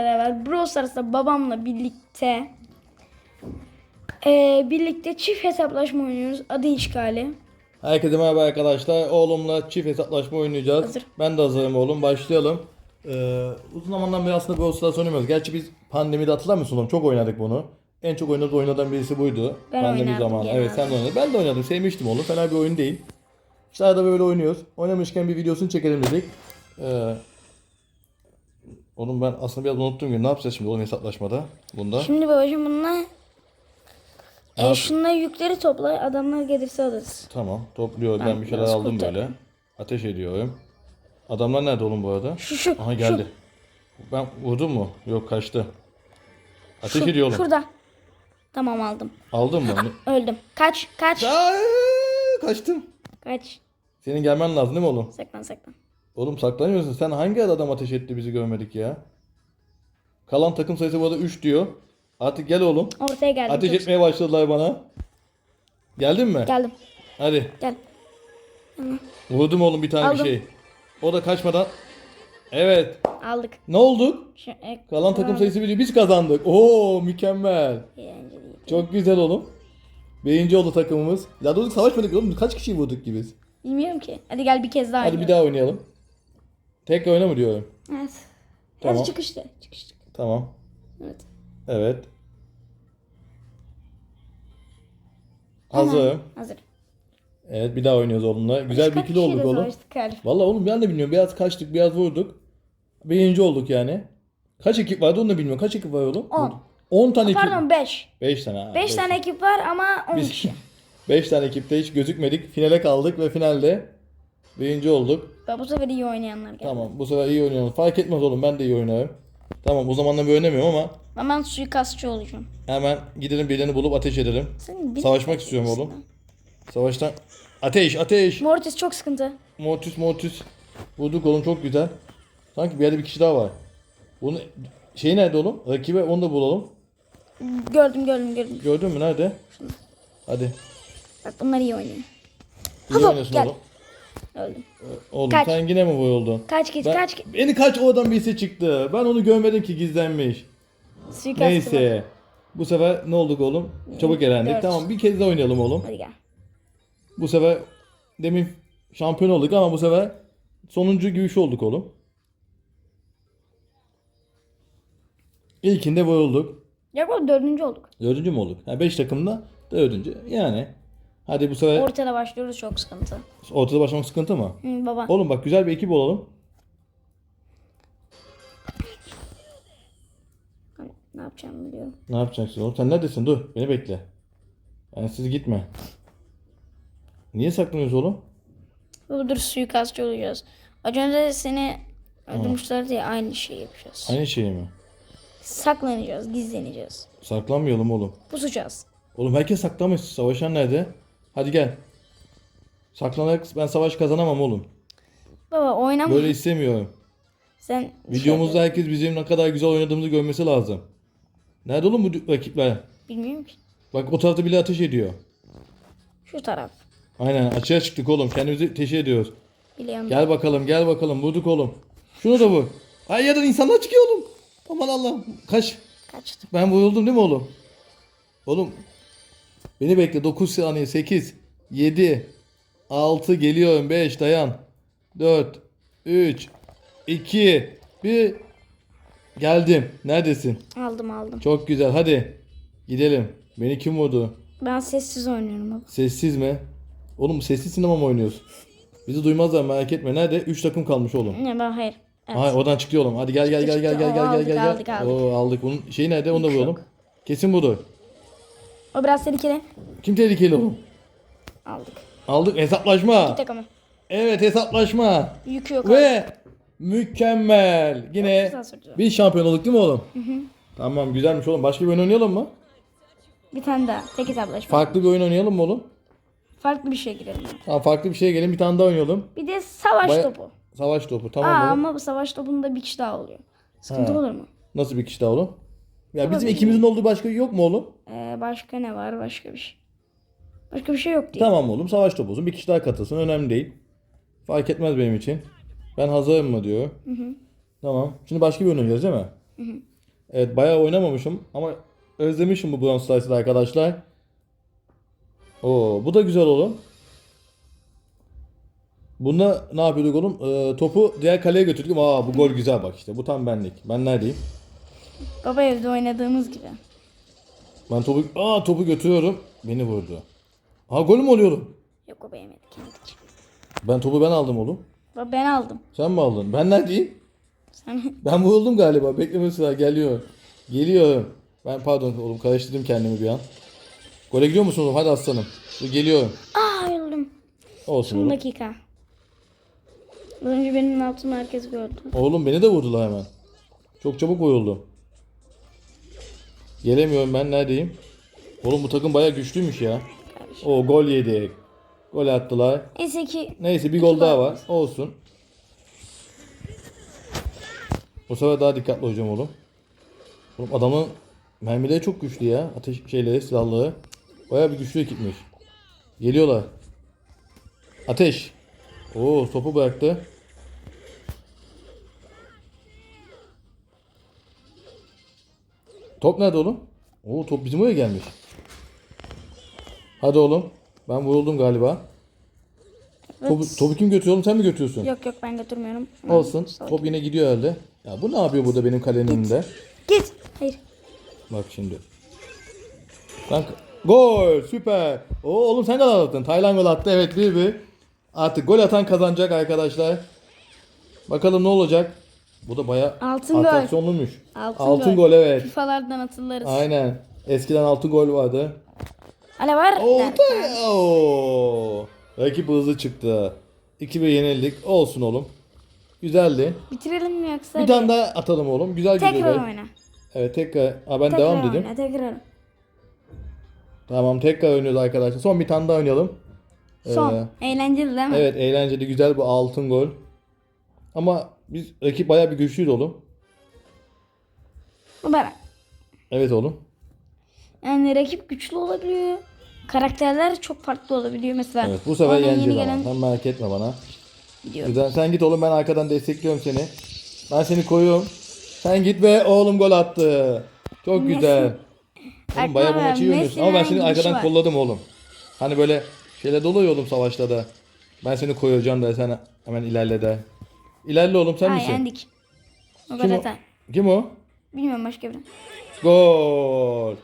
beraber Brawl Stars'ta babamla birlikte eee, birlikte çift hesaplaşma oynuyoruz. Adı işgali. Herkese merhaba arkadaşlar. Oğlumla çift hesaplaşma oynayacağız. Hazır. Ben de hazırım oğlum. Başlayalım. Ee, uzun zamandan beri aslında Brawl Stars oynamıyoruz. Gerçi biz pandemide hatırlar mısın oğlum? Çok oynadık bunu. En çok oynadığı oynadan birisi buydu. Ben Pandemi oynardım zamanı. genelde. Evet sen de oynadın. Ben de oynadım. Sevmiştim oğlum. Fena bir oyun değil. İşte arada böyle oynuyoruz. Oynamışken bir videosunu çekelim dedik. Ee, oğlum ben aslında biraz unuttum gün. Ne yapacağız şimdi oğlum hesaplaşmada? Bunda. Şimdi babacığım bununla e, şunları yükleri topla adamlar gelirse alırız. Tamam topluyor. Ben, Ben bir şeyler biraz aldım kurtarayım. böyle. Ateş ediyorum. Adamlar nerede oğlum bu arada? Şu şu. Aha geldi. Ben vurdum mu? Yok kaçtı. Ateş Şu, ediyor oğlum. Şurada. Tamam aldım. Aldın mı onu? Öldüm. Kaç kaç. Aa, kaçtım. Kaç. Senin gelmen lazım değil mi oğlum? Saklan saklan. Oğlum saklanıyorsun. Sen hangi adam ateş etti bizi görmedik ya? Kalan takım sayısı bu arada 3 diyor. Artık gel oğlum. Ortaya geldim. Ateş etmeye başladılar bana. Geldin mi? Geldim. Hadi. Gel. Vurdum oğlum bir tane Aldım. bir şey. O da kaçmadan. Evet. Aldık. Ne olduk? Şu, e, Kalan takım sayısı biliyor. Biz kazandık. Oo mükemmel. Çok güzel oğlum. Birinci oldu takımımız. Ya doğrusu savaşmadık oğlum. Kaç kişi vurduk ki biz? Bilmiyorum ki. Hadi gel bir kez daha Hadi bir oynayalım. daha oynayalım. Tek oyna mı diyorum? Evet. Tamam. Hadi çıkışta. Çıkışta. Tamam. Evet. Evet. Hazırım. Hazır. Evet bir daha oynuyoruz oğlumla. Güzel bir Kaç ikili olduk kişiyle oğlum. savaştık Arif? Vallahi oğlum ben de bilmiyorum. Biraz kaçtık, biraz vurduk. Birinci olduk yani. Kaç ekip vardı onu da bilmiyorum. Kaç ekip var oğlum? On. 10 tane ekip. Pardon 5. 5 tane. ha, 5 beş. tane ekip var ama 10 Biz kişi. 5 tane ekipte hiç gözükmedik. Finale kaldık ve finalde birinci olduk. Bak bu sefer iyi oynayanlar geldi. Tamam bu sefer iyi oynuyoruz. Fark etmez oğlum ben de iyi oynarım. Tamam o zamanlar böyle oynamıyorum ama ben suikastçı olacağım. hemen gidelim birilerini bulup ateş edelim. Sen bir... Savaşmak istiyorum oğlum. Savaştan ateş ateş. Mortis çok sıkıntı. Mortis Mortis. Vurduk oğlum çok güzel. Sanki bir yerde bir kişi daha var. Bunu şey nerede oğlum? Rakibe onu da bulalım. Gördüm gördüm gördüm. Gördün mü nerede? Hadi. Bak bunlar iyi oynuyor. İyi Hadi, oynuyorsun gel. oğlum. Öldüm. Oğlum Kaç. sen yine mi vuruldun? Kaç geç Ben- kaç geç. Beni kaç oradan birisi çıktı. Ben onu görmedim ki gizlenmiş. Suikastçı var. Neyse. Bu sefer ne olduk oğlum? Çabuk elendik. dört. Tamam bir kez daha oynayalım oğlum. Hadi gel. Bu sefer demin şampiyon olduk ama bu sefer sonuncu gibi bir şey olduk oğlum. İlkinde vurulduk. Yok oğlum dördüncü olduk. Dördüncü mü olduk? Ha, beş takımda dördüncü. Yani. Hadi bu sefer Ortada başlıyoruz çok sıkıntı. ortada başlamak sıkıntı mı? Hı, baba. Oğlum bak güzel bir ekip olalım. Ne yapacağımı biliyorum. Ne yapacaksın oğlum? Sen neredesin? Dur. Beni bekle. Yani siz gitme. Niye saklanıyorsun oğlum? Dur dur suikastçı olacağız. Az önce seni öldürmüşlerdi ya aynı şeyi yapacağız. Aynı şey mi? Saklanacağız, gizleneceğiz. Saklanmayalım oğlum. Pusacağız. Oğlum herkes saklanmış. Savaşan nerede? Hadi gel. Saklanarak ben savaş kazanamam oğlum. Baba oynama. Böyle istemiyorum. Sen şey Videomuzda herkes bizim ne kadar güzel oynadığımızı görmesi lazım. Nerede oğlum bu rakipler? Bilmiyorum ki. Bak o tarafta bile ateş ediyor. Şu taraf. Aynen açığa çıktık oğlum. Kendimizi teşhir ediyoruz. Biliyorum. Gel bakalım gel bakalım. Vurduk oğlum. Şunu da vur. Ay yerden insanlar çıkıyor oğlum. Aman Allah'ım. Kaç. Kaçtı. Ben vuruldum değil mi oğlum? Oğlum. Beni bekle. 9 saniye. 8. 7. 6 geliyorum. 5 dayan. 4. 3. 2. 1. Geldim. Neredesin? Aldım aldım. Çok güzel. Hadi. Gidelim. Beni kim vurdu? Ben sessiz oynuyorum baba. Sessiz mi? Oğlum sessiz sinema mı oynuyorsun? Bizi duymazlar merak etme. Nerede? 3 takım kalmış oğlum. Ne ben hayır. Evet. Hayır oradan çıktı oğlum. Hadi gel gel gel gel gel Oo, gel gel aldık, gel. aldık, aldık. Oo, aldık. Bunun şeyi nerede? Onu da yok. Kesin budur. O biraz tehlikeli. Kim tehlikeli oğlum? Aldık. Aldık hesaplaşma. Bir takımı. Evet hesaplaşma. Yükü yok. abi. Ve mükemmel. Yine bir şampiyon olduk değil mi oğlum? Tamam güzelmiş oğlum. Başka bir oyun oynayalım mı? Bir tane daha. Tek hesaplaşma. Farklı bir oyun oynayalım mı oğlum? Farklı bir şey girelim. Tamam farklı bir şeye gelin bir tane daha oynayalım. Bir de savaş Baya- topu. Savaş topu Aa, tamam oğlum. ama bu savaş topunda bir kişi daha oluyor. Sıkıntı Ha. olur mu? Nasıl bir kişi daha oğlum? Ya bizim Olabilir. ikimizin olduğu başka yok mu oğlum? Ee, başka ne var? Başka bir şey. Başka bir şey yok diye. Tamam oğlum savaş topu olsun. Bir kişi daha katılsın önemli değil. Fark etmez benim için. Ben hazırım mı diyor. Tamam. Şimdi başka bir oyun oynayacağız değil mi? Evet bayağı oynamamışım ama özlemişim bu Brawl Stars'ı arkadaşlar. Oo bu da güzel oğlum. Bunda ne yapıyorduk oğlum? Ee, topu diğer kaleye götürdük. Aa bu gol güzel bak işte. Bu tam benlik. Ben neredeyim? Baba evde oynadığımız gibi. Ben topu aa topu götürüyorum. Beni vurdu. Ha gol mü oluyorum? Yok baba yemedi kendik. Ben topu ben aldım oğlum. Baba ben aldım. Sen mi aldın? Ben neredeyim? Sen Ben vuruldum galiba. Bekleme sıra geliyor. Geliyor. Ben pardon oğlum karıştırdım kendimi bir an. Gole gidiyor musun oğlum? Hadi aslanım. Dur, Geliyorum. Aa ayrıldım. Olsun Son oğlum. dakika. Az önce benim altımı herkes gördü. Oğlum beni de vurdular hemen. Çok çabuk vuruldum. Gelemiyorum ben neredeyim? Oğlum bu takım bayağı güçlüymüş ya. O gol yedik. Gol attılar. Neyse ki Neyse bir gol daha var. Olsun. Bu sefer daha dikkatli olacağım oğlum. Oğlum adamın mermileri çok güçlü ya. Ateş şeyleri, silahları. Bayağı bir güçlü ekipmiş. Geliyorlar. Ateş. Oo topu bıraktı. Top nerede oğlum? Oo top bizim oraya gelmiş. Hadi oğlum. Ben vuruldum galiba. Topu, topu kim götürüyor oğlum sen mi götürüyorsun? yok yok ben götürmüyorum. Olsun. Salak. Top yine gidiyor herhalde. Ya bu ne yapıyor burada benim kalenin önünde? Git. Hayır. Bak şimdi. Kanka. Gol süper. Oo oğlum sen gol attın. Taylan gol attı. Evet bir bir. Artık gol atan kazanacak arkadaşlar. Bakalım ne olacak? Bu da bayağı Altın gol. atraksiyonluymuş. Altın, Altın gol. gol evet. FIFA'lardan atılırız. Aynen. Eskiden altın gol vardı. Hala var. Oo, Der. da- oo. Rakip hızlı çıktı. 2-1 yenildik. Olsun oğlum. Güzeldi. Bitirelim mi yoksa? Bir tane daha atalım oğlum. Güzel gidiyor. Tekrar gayet. oyna. Evet tekrar. Ha ben Tekrar devam dedim. oyna. Tekrar. Tamam tekrar oynuyoruz arkadaşlar. Son bir tane daha oynayalım. Son. Ee, Eğlenceli değil mi? evet eğlenceli güzel bu altın gol. Ama biz rakip bayağı bir güçlüydü oğlum. Bu bana. Evet oğlum. Yani rakip güçlü olabiliyor. Karakterler çok farklı olabiliyor mesela. Evet bu sefer yeneceğiz ama. gelen Sen merak etme bana. gidiyorum. Güzel. Sen git oğlum ben arkadan destekliyorum seni. Ben seni koyuyorum. Sen git ve oğlum gol attı. Çok güzel. Oğlum bayağı bu maçı iyi oynuyorsun. Ama ben seni arkadan var. kolladım oğlum. Hani böyle şeyler dolu oğlum savaşta da. Ben seni koyacağım da sen hemen ilerle de. İlerle oğlum sen Ha misin? yendik. O Kim gol o? Kim o? Bilmiyorum başka biri. Gol.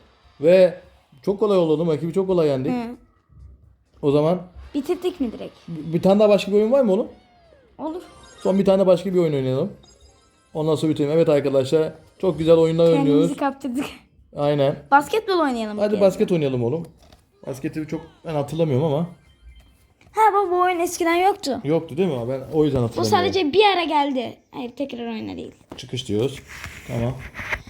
Ve çok kolay oldu oğlum. Rakibi çok kolay yendik. Hı. O zaman Bitirdik mi direkt? bir bir tane daha başka bir oyun var mı oğlum? Olur. Son bir tane başka bir oyun oynayalım. Ondan sonra bitirelim. Evet arkadaşlar. Çok güzel oyunlar oynuyoruz. Kendimizi kaptırdık. Aynen. Basketbol oynayalım. bir Hadi kere. basket oynayalım oğlum. Basketi çok ben hatırlamıyorum ama. Ha baba bu oyun eskiden yoktu. Yoktu değil mi? Ben o yüzden Bu hatırlamıyorum. sadece bir ara geldi. Hayır tekrar oyna değil. Çıkış diyoruz. Tamam.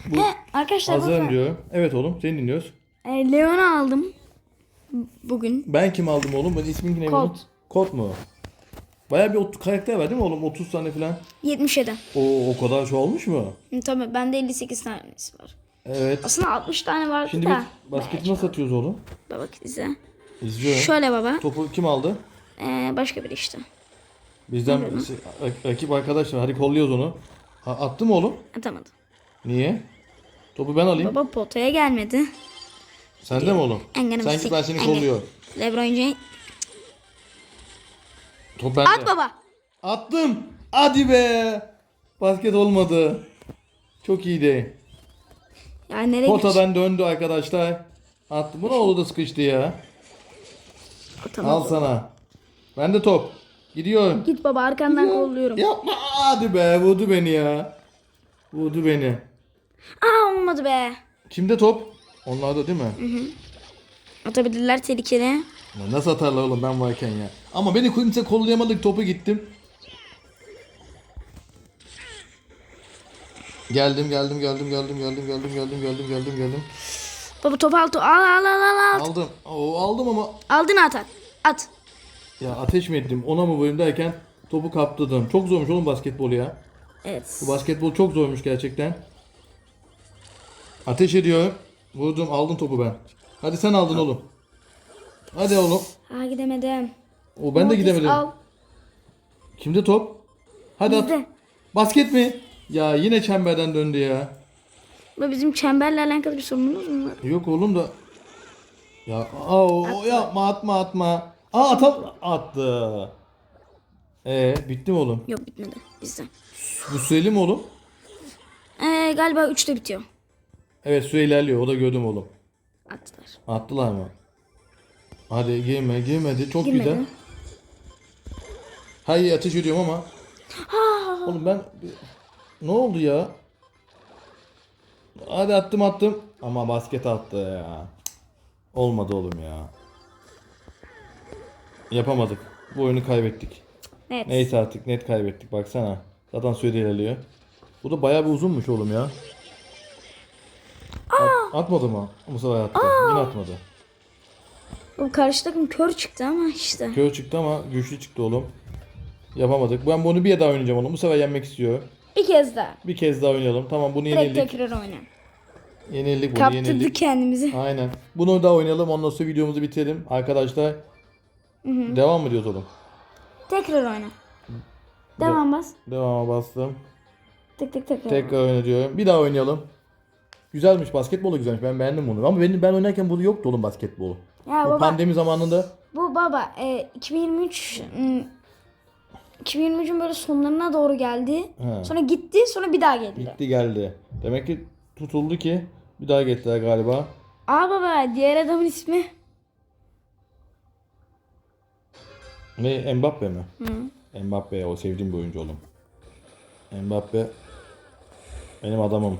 Bu He, arkadaşlar hazırım bakın. diyor. Evet oğlum seni dinliyoruz. E, Leon'u aldım. Bugün. Ben kim aldım oğlum? Ben ismin ne? Colt. Colt mu? Baya bir karakter var değil mi oğlum? 30 tane falan. 77. O o kadar şey olmuş mu? Hı, Tabii bende 58 tanesi var. Evet. Aslında 60 tane vardı Şimdi da. biz basketi nasıl atıyoruz oğlum? Bak izle. İzliyorum. Şöyle baba. Topu kim aldı? Ee, başka biri işte. Bizden rak- rakip arkadaşlar. Hadi kolluyoruz onu. Ha, attı mı oğlum? Atamadım. Niye? Topu ben alayım. Baba potaya gelmedi. Sende mi oğlum? I'm gonna Sen git ben seni kolluyorum. Lebron James. Top bende. At baba. Attım. Hadi be. Basket olmadı. Çok iyiydi. Ya nereye Potadan döndü arkadaşlar. Attı. Bu ne oldu da sıkıştı ya? Atamadım. Al sana. Ben de top. Gidiyorum. Git baba arkandan kolluyorum. Yapma. Hadi be. Vurdu beni ya. Vurdu beni. Aa olmadı be. Kimde top? Onlarda değil mi? Atabilirler tehlikeli. Ya Nasıl atarlar oğlum ben varken ya. Ama beni kimse kollayamadık topu gittim. Geldim geldim geldim geldim geldim geldim geldim geldim geldim geldim. Baba topu al, to- al al al al al. Aldım. Oo, aldım ama Aldın at at. At. Ya ateş mi ettim ona mı vurayım derken topu kaptırdım. Çok zormuş oğlum basketbol ya. Evet. Bu basketbol çok zormuş gerçekten. Ateş ediyor. Vurdum aldım topu ben. Hadi sen aldın oğlum. Hadi oğlum. Aa gidemedim. O ben de Mortis, gidemedim. Al. Kimde top? Hadi at. Bizde. Basket mi? Ya yine çemberden döndü ya. Bu bizim çemberle alakalı bir sorunumuz mu var? Yok oğlum da. Ya aa, o, o yapma atma atma. Aa atam attı. Ee bitti mi oğlum? Yok bitmedi bizden. Bu süreli mi oğlum? Ee, galiba 3'te bitiyor. Evet süre ilerliyor o da gördüm oğlum. Attılar. Attılar mı? Hadi girme girmedi çok Girmedi. güzel. Hayır ateş ediyorum ama. Oğlum ben ne oldu ya? Hadi attım attım. Ama basket attı ya. Olmadı oğlum ya. Yapamadık. Bu oyunu kaybettik. Evet. Neyse artık net kaybettik baksana. Zaten süre ilerliyor. Bu da bayağı bir uzunmuş oğlum ya. At- atmadı mı? Bu sefer attı. Yine atmadı. O karşı takım kör çıktı ama işte. Kör çıktı ama güçlü çıktı oğlum. Yapamadık. Ben bunu bir daha oynayacağım oğlum. Bu sefer yenmek istiyor. Bir kez daha. Bir kez daha oynayalım. Tamam bunu Direkt yenildik. tekrar oyna. Yenildik bunu Kaptırdık yenildik. kendimizi. Aynen. Bunu da oynayalım. Ondan sonra videomuzu bitirelim. Arkadaşlar devam mı diyoruz oğlum? Tekrar oyna. Devam bas. Devama bastım. Tık tık tık. Tekrar oyna diyorum. Bir daha oynayalım. Güzelmiş. Basketbol da güzelmiş. Ben beğendim bunu. Ama benim ben oynarken bunu yoktu oğlum basketbolu. Ya Bu baba pandemi zamanında bu baba e, 2023 ım, 2023'ün böyle sonlarına doğru geldi. He. Sonra gitti, sonra bir daha geldi. gitti geldi. Demek ki tutuldu ki bir daha getirdiler galiba. Aa baba, diğer adamın ismi. Ne Mbappe mi? Mbappe o sevdiğim bir oyuncu oğlum. Mbappe benim adamım.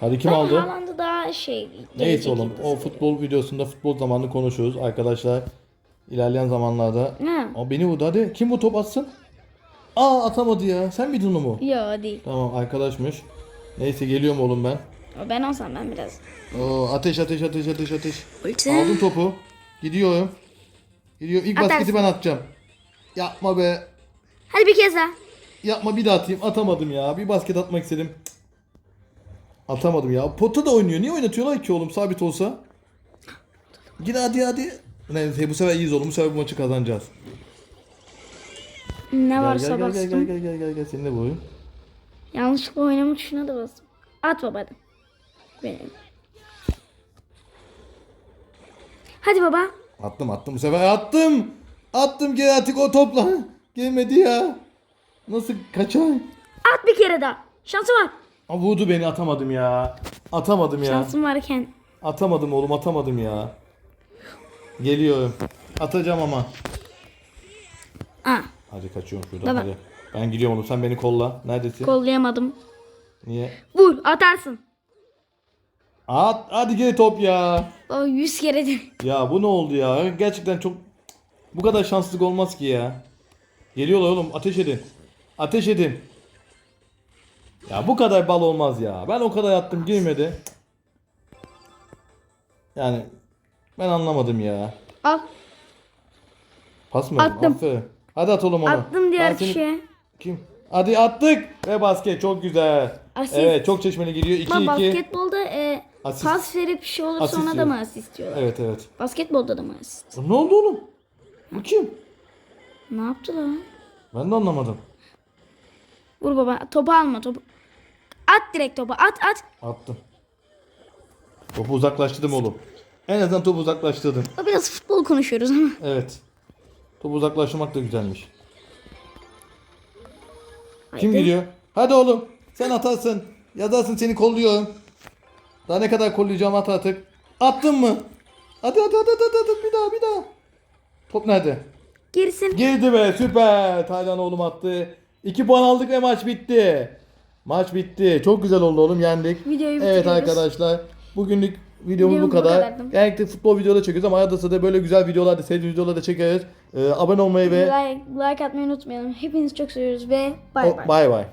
Hadi kim Ben aldı? Haaland'ı daha şey Neyse oğlum gibi o futbol videosunda futbol zamanını konuşuruz arkadaşlar. İlerleyen zamanlarda. Ha. O beni vurdu hadi. Kim bu top atsın? Aa atamadı ya. Sen miydin o mu? Yo değil. Tamam arkadaşmış. Neyse geliyorum oğlum ben. O Ben olsam ben biraz. Oo, ateş ateş ateş ateş ateş. Ulti. Aldım topu. Gidiyorum. Gidiyor. İlk Atarsın. basketi ben atacağım. Yapma be. Hadi bir kez daha. Yapma bir daha atayım. Atamadım ya. Bir basket atmak istedim. Cık. Atamadım ya. Pota da oynuyor. Niye oynatıyorlar ki oğlum sabit olsa? Gir hadi hadi. Neyse bu sefer iyiyiz oğlum. Bu sefer bu maçı kazanacağız. Ne Gel varsa gel gel gel bastım. gel gel gel gel seninle bu oyun. Yanlışlıkla oynama tuşuna da bastım. At baba hadi. Benim. Hadi baba. Attım attım bu sefer attım. Attım geri artık o topla. Gelmedi ya. Nasıl kaçar? At bir kere daha. Şansı var. Aa, vurdu beni atamadım ya. Atamadım ya. Şansım varken. Atamadım oğlum atamadım ya. Geliyorum. Atacağım ama. Aa, Hadi kaçıyorum şuradan Baba. hadi. Ben gidiyorum oğlum sen beni kolla. Neredesin? kollayamadım. Niye? Vur atarsın. At hadi gel top ya. O 100 kere de. Ya bu ne oldu ya? Gerçekten çok bu kadar şanssızlık olmaz ki ya. Geliyorlar oğlum ateş edin. Ateş edin. Ya bu kadar bal olmaz ya. Ben o kadar attım girmedi. Yani ben anlamadım ya. Al. Pas mı? Attım. Aferin. Hadi at oğlum onu. Attım diğer Ben seni- kişiye. Kim? Hadi attık. Ve basket çok güzel. Asist. Evet çok çeşmeli giriyor. 2-2. Ama basketbolda e, Asist. pas verip bir şey olursa Asist ona da yok. mı asist diyorlar? Evet evet. Basketbolda da mı asist? Ne oldu oğlum? Bu kim? Ne yaptı lan? Ben de anlamadım. Vur baba. Topu alma topu. At direkt topu. At at. Attım. Topu uzaklaştırdım oğlum. En azından topu uzaklaştırdım. Biraz futbol konuşuyoruz ama. Evet. Topu uzaklaştırmak da güzelmiş. Haydi. Kim gidiyor? Hadi oğlum. Sen atarsın. Yazarsın seni kolluyorum. Daha ne kadar kollayacağım at artık. Attın mı? Hadi hadi hadi hadi, hadi. bir daha bir daha. Top nerede? Gerisin. Girdi be süper. Taylan oğlum attı. 2 puan aldık ve maç bitti. Maç bitti. Çok güzel oldu oğlum yendik. Videoyu Evet bitiriyoruz. arkadaşlar. Bugünlük videomuz Videomuz bu bu kadar. kadardı. Genellikle futbol videoları çekiyoruz ama arada sırada böyle güzel videolar da sevdiğimiz videolar da çekeriz. Ee, abone olmayı ve Like, like atmayı unutmayalım. Hepinizi çok seviyoruz ve bay bay. bay bay.